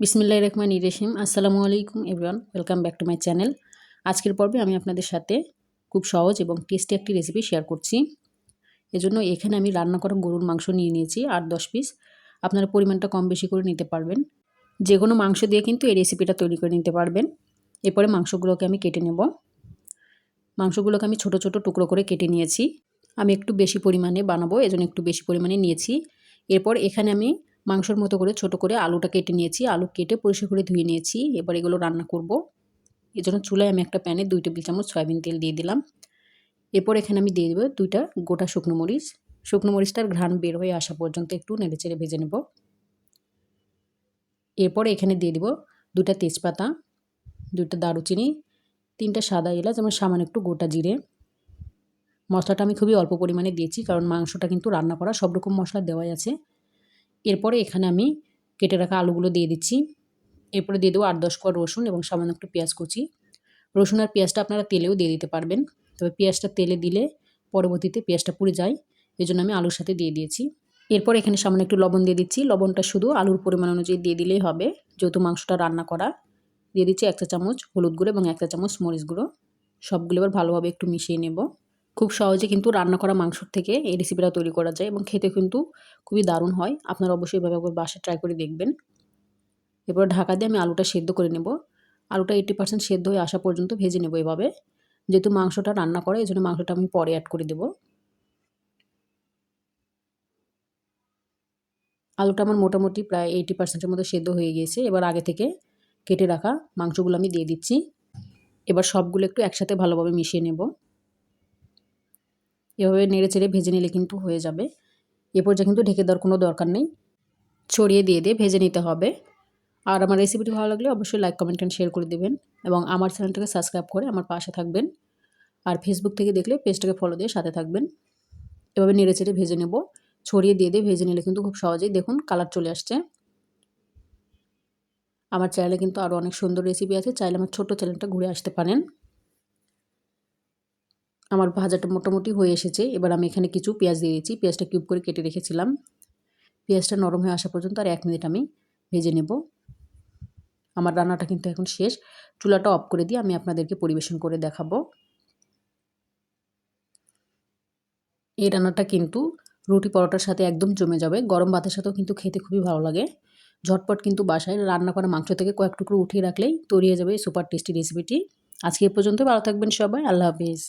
বিসমিল্লাহ রহমান ইরেশিম আসসালামু আলাইকুম everyone welcome back to my channel আজকের পর্বে আমি আপনাদের সাথে খুব সহজ এবং টেস্টি একটি রেসিপি শেয়ার করছি। এজন্য এখানে আমি রান্না করা গরুর মাংস নিয়ে নিয়েছি, আট দশ পিস আপনারা পরিমাণটা কম বেশি করে নিতে পারবেন। যে কোনো মাংস দিয়ে কিন্তু এই রেসিপিটা তৈরি করে নিতে পারবেন। এরপরে মাংসগুলোকে আমি কেটে নেব। মাংসগুলোকে আমি ছোট ছোট টুকরো করে কেটে নিয়েছি। আমি একটু বেশি পরিমাণে বানাবো, এজন্য একটু বেশি পরিমাণে নিয়েছি। এরপর এখানে আমি মাংসর মতো করে ছোট করে আলুটা কেটে নিয়েছি। আলু কেটে পরিষ্কার করে ধুয়ে নিয়েছি। এবার এগুলো রান্না করব। এই জন্য চুলায় আমি একটা প্যানে দুই টেবিল চামচ সয়াবিন তেল দিয়ে দিলাম। এরপর এখানে আমি দিয়ে দেবো দুইটা গোটা শুকনো মরিচ। শুকনো মরিচটার ঘ্রাণ বের হয়ে আসা পর্যন্ত একটু নেড়েচেড়ে ভেজে নেব। এরপর এখানে দিয়ে দেবো দুটা তেজপাতা, দুইটা দারুচিনি, তিনটা সাদা এলাচ এবং সামান্য একটু গোটা জিরে। মশলাটা আমি খুবই অল্প পরিমাণে দিয়েছি কারণ মাংসটা কিন্তু রান্না করা সব রকম মশলা দেওয়াই আছে। এরপরে এখানে আমি কেটে রাখা আলুগুলো দিয়ে দিচ্ছি। এরপরে দিয়ে দেবো আট দশ কোয়া রসুন এবং সামান্য একটু পেঁয়াজ কুচি। রসুন আর পেঁয়াজটা আপনারা তেলেও দিয়ে দিতে পারবেন। তবে পেঁয়াজটা তেলে দিলে পরবর্তীতে পেঁয়াজটা পুড়ে যায়। এই জন্য আমি আলুর সাথে দিয়ে দিয়েছি। এরপর এখানে সামান্য একটু লবণ দিয়ে দিচ্ছি। লবণটা শুধু আলুর পরিমাণ অনুযায়ী দিয়ে দিলেই হবে। যেহেতু মাংসটা রান্না করা, দিয়ে দিচ্ছি একটা চামচ হলুদ গুঁড়ো এবং একটা চামচ মরিচ গুঁড়ো। সবগুলো এবার ভালোভাবে একটু মিশিয়ে নেব। খুব সহজে কিন্তু রান্না করা মাংসর থেকে এই রেসিপিটা তৈরি করা যায় এবং খেতে কিন্তু খুবই দারুণ হয়। আপনারা অবশ্যই এভাবে একবার বাসায় ট্রাই করে দেখবেন। এরপর ঢাকা দিয়ে আমি আলুটা সেদ্ধ করে নেব। আলুটা এইটি পার্সেন্ট সেদ্ধ হয়ে আসা পর্যন্ত ভেজে নেব এভাবে। যেহেতু মাংসটা রান্না করে এই জন্য মাংসটা আমি পরে অ্যাড করে দেব। আলুটা আমার মোটামুটি প্রায় এইটি পার্সেন্টের মতো সেদ্ধ হয়ে গিয়েছে। এবার আগে থেকে কেটে রাখা মাংসগুলো আমি দিয়ে দিচ্ছি। এবার সবগুলো একটু একসাথে ভালোভাবে মিশিয়ে নেব। এভাবে নেড়ে চেড়ে ভেজে নিলে কিন্তু হয়ে যাবে। এ পর্যায়ে কিন্তু ঢেকে দেওয়ার কোনো দরকার নেই। ছড়িয়ে দিয়ে দিয়ে ভেজে নিতে হবে। আর আমার রেসিপিটি ভালো লাগলে অবশ্যই লাইক কমেন্ট অ্যান্ড শেয়ার করে দেবেন এবং আমার চ্যানেলটাকে সাবস্ক্রাইব করে আমার পাশে থাকবেন। আর ফেসবুক থেকে দেখলে পেজটাকে ফলো দিয়ে সাথে থাকবেন। এভাবে নেড়ে চেড়ে ভেজে নেব। ছড়িয়ে দিয়ে দিয়ে ভেজে নিলে কিন্তু খুব সহজেই দেখুন কালার চলে আসছে। আমার চ্যানেলে কিন্তু আরও অনেক সুন্দর রেসিপি আছে। চাইলে আমার ছোটো চ্যানেলটা ঘুরে আসতে পারেন। আমার ভাজাটা মোটামুটি হয়ে এসেছে। এবার আমি এখানে কিছু পেঁয়াজ দিয়ে দিয়েছি পেঁয়াজটা কিউব করে কেটে রেখেছিলাম। পেঁয়াজটা নরম হয়ে আসা পর্যন্ত আর এক মিনিট আমি ভেজে নেব। আমার রান্নাটা কিন্তু এখন শেষ। চুলাটা অফ করে দিয়ে আমি আপনাদেরকে পরিবেশন করে দেখাবো। এই রান্নাটা কিন্তু রুটি পরোটার সাথে একদম জমে যাবে। গরম ভাতের সাথেও কিন্তু খেতে খুবই ভালো লাগে। ঝটপট কিন্তু বাসায় রান্না করা মাংস থেকে কয়েক টুকরো উঠিয়ে রাখলেই তৈরি হয়ে যাবে সুপার টেস্টি রেসিপিটি। আজকে এ পর্যন্ত ভালো থাকবেন সবাই। আল্লাহ হাফিজ।